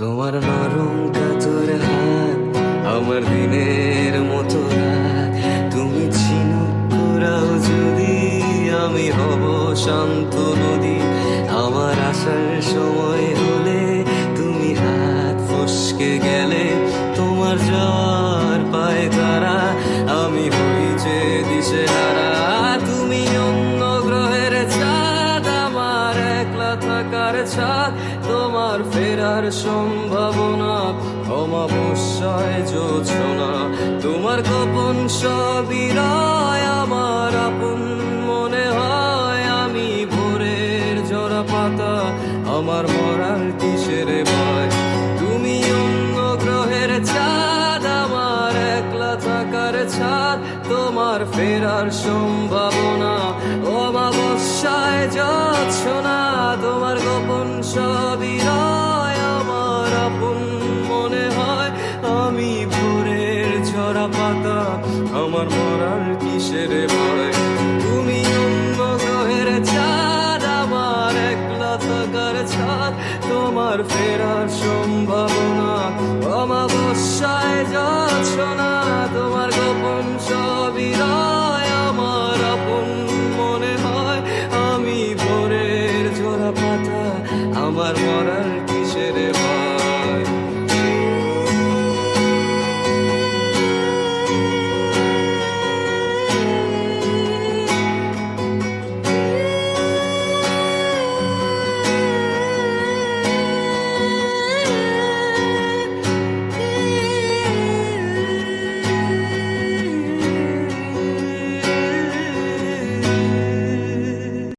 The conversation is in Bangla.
তোমার নরম কাতর হাত, আমার দিনের মতো রাত। তুমি ঝিনুক কুড়াও যদি আমি হব শান্ত নদী। আমার আসার সময় হলে তুমি হাত ফসকে গেলে তোমার যাওয়ার পায় তারা। আমি হই যে দিশে তোমার ফেরার সম্ভাবনা অমাবস্যায় যোছনা। তোমার গোপন সবিরয় আমার আপন মনে হয়। আমি ভোরের জরা পাতা আমার মরার কিসের ভয়? তুমি অন্য গ্রহের চাঁদ, আমার একলা থাকার ছাদ। তোমার ফেরার সম্ভাবনা গোপন সবিরয় আমার আপন মনে হয়। আমি ভোরের ঝরা পাতা আমার মরার কিসের ভয়? তুমি অন্য গ্রহের চাঁদ আমার একলা থাকার ছাদ। তোমার ফেরার সম্ভাবনা অমাবস্যায় যাচ্ছ না আমার মরার কিসের ভয়